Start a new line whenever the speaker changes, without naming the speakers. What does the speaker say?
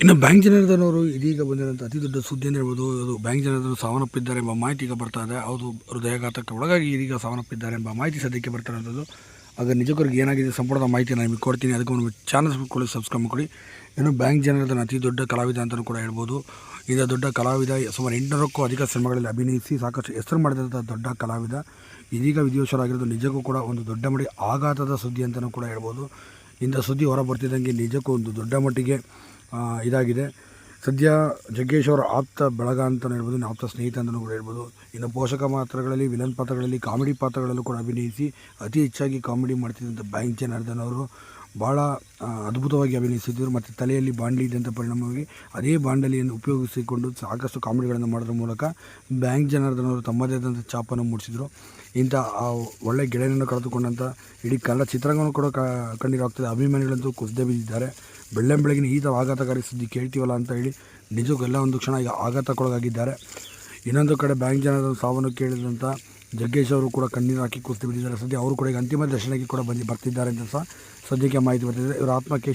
ಇನ್ನು ಬ್ಯಾಂಕ್ ಜನಾರ್ದನ್ ಅವರು ಇದೀಗ ಬಂದಿರುವಂಥ ಅತಿ ದೊಡ್ಡ ಸುದ್ದಿ ಅಂತ ಹೇಳ್ಬೋದು. ಅದು ಬ್ಯಾಂಕ್ ಜನಾರ್ದನ್ ಸಾವನ್ನಪ್ಪಿದ್ದಾರೆ ಎಂಬ ಮಾಹಿತಿ ಈಗ ಬರ್ತಾ ಇದೆ. ಅವರು ಹೃದಯಾಘಾತಕ್ಕೆ ಒಳಗಾಗಿ ಇದೀಗ ಸಾವನ್ನಪ್ಪಿದ್ದಾರೆ ಎಂಬ ಮಾಹಿತಿ ಸದ್ಯಕ್ಕೆ ಬರ್ತಾ ಇರೋದು. ಆಗ ನಿಜಕ್ಕೂ ಏನಾಗಿದೆ ಸಂಪೂರ್ಣ ಮಾಹಿತಿ ನಾನು ನಿಮಗೆ ಕೊಡ್ತೀನಿ. ಅದಕ್ಕೆ ಒಂದು ಚಾನಲ್ ಕೊಡಿ ಸಬ್ಸ್ಕ್ರೈಬ್ ಮಾಡಿ ಇನ್ನು ಬ್ಯಾಂಕ್ ಜನಾರ್ದನ್ ಅತಿ ದೊಡ್ಡ ಕಲಾವಿದ ಅಂತಲೂ ಕೂಡ ಹೇಳ್ಬೋದು. ಈಗ ದೊಡ್ಡ ಕಲಾವಿದ ಸುಮಾರು ಎಂಟುನೂರಕ್ಕೂ ಅಧಿಕ ಸಿನಿಮಾಗಳಲ್ಲಿ ಅಭಿನಯಿಸಿ ಸಾಕಷ್ಟು ಹೆಸರು ಮಾಡಿದಂಥ ದೊಡ್ಡ ಕಲಾವಿದ. ಇದೀಗ ವಿಧಿವಶರಾಗಿರೋದು ನಿಜಕ್ಕೂ ಕೂಡ ಒಂದು ದೊಡ್ಡ ಮಟ್ಟಿಗೆ ಆಘಾತದ ಸುದ್ದಿ ಅಂತಲೂ ಕೂಡ ಹೇಳ್ಬೋದು. ಇಂಥ ಸುದ್ದಿ ಹೊರ ಬರ್ತಿದ್ದಂಗೆ ನಿಜಕ್ಕೂ ಒಂದು ದೊಡ್ಡ ಮಟ್ಟಿಗೆ ಇದಾಗಿದೆ. ಸದ್ಯ ಜಗ್ಗೇಶ್ ಆಪ್ತ ಬಳಗ ಅಂತ ಹೇಳ್ಬೋದು ಆಪ್ತ ಸ್ನೇಹಿತ ಅಂತಲೂ ಕೂಡ ಹೇಳ್ಬೋದು. ಇನ್ನು ಪೋಷಕ ಪಾತ್ರಗಳಲ್ಲಿ ವಿಲನ್ ಪಾತ್ರಗಳಲ್ಲಿ, ಕಾಮಿಡಿ ಪಾತ್ರಗಳಲ್ಲೂ ಕೂಡ ಅಭಿನಯಿಸಿ ಅತಿ ಹೆಚ್ಚಾಗಿ ಕಾಮಿಡಿ ಮಾಡ್ತಿದ್ದಂಥ ಬ್ಯಾಂಕ್ ಜನಾರ್ದನ್ ಅವರು ಭಾಳ ಅದ್ಭುತವಾಗಿ ಅಭಿನಯಿಸಿದ್ದರು ಮತ್ತು ತಲೆಯಲ್ಲಿ ಬಾಂಡ್ಲಿ ಇದ್ದಂಥ ಪರಿಣಾಮವಾಗಿ ಅದೇ ಬಾಂಡಲಿಯನ್ನು ಉಪಯೋಗಿಸಿಕೊಂಡು ಸಾಕಷ್ಟು ಕಾಮಿಡಿಗಳನ್ನು ಮಾಡೋದ್ರ ಮೂಲಕ ಬ್ಯಾಂಕ್ ಜನಾರ್ದನ್ ತಮ್ಮದೇ ಆದಂಥ ಛಾಪನ್ನು ಮೂಡಿಸಿದರು. ಇಂಥ, ಆ, ಒಳ್ಳೆ ಗೆಳೆಯನ್ನು ಕಳೆದುಕೊಂಡಂಥ ಇಡೀ ಕನ್ನಡ ಚಿತ್ರರಂಗವನ್ನು ಕೂಡ ಕ, ಕಣ್ಣೀರಾಗ್ತದೆ. ಅಭಿಮಾನಿಗಳಂತೂ ಕುಸಿದೇ ಬಿದ್ದಿದ್ದಾರೆ. ಬೆಳ್ಳಂ ಬೆಳಗಿನ ಈತ ಆಘಾತಕಾರಿ ಸುದ್ದಿ ಕೇಳ್ತೀವಲ್ಲ ಅಂತ ಹೇಳಿ ನಿಜಕ್ಕೂ ಎಲ್ಲ ಒಂದು ಕ್ಷಣ ಈಗ ಆಘಾತಕ್ಕೊಳಗಾಗಿದ್ದಾರೆ. ಇನ್ನೊಂದು ಕಡೆ ಬ್ಯಾಂಕ್ ಜನರ ಸಾವನ್ನು ಕೇಳಿದಂಥ ಜಗ್ಗೇಶ್ ಅವರು ಕೂಡ ಕಣ್ಣೀರು ಹಾಕಿ ಕುಸ್ತು ಬಿದ್ದಿದ್ದಾರೆ ಸದ್ಯ ಅವರು ಕೂಡ ಈಗ ಅಂತಿಮ ದರ್ಶನಕ್ಕೆ ಕೂಡ ಬಂದು ಬರ್ತಿದ್ದಾರೆ ಅಂತ ಸಹ ಸದ್ಯಕ್ಕೆ ಮಾಹಿತಿ ಬರ್ತಿದೆ. ಇವರ ಆತ್ಮಕ್ಕೆ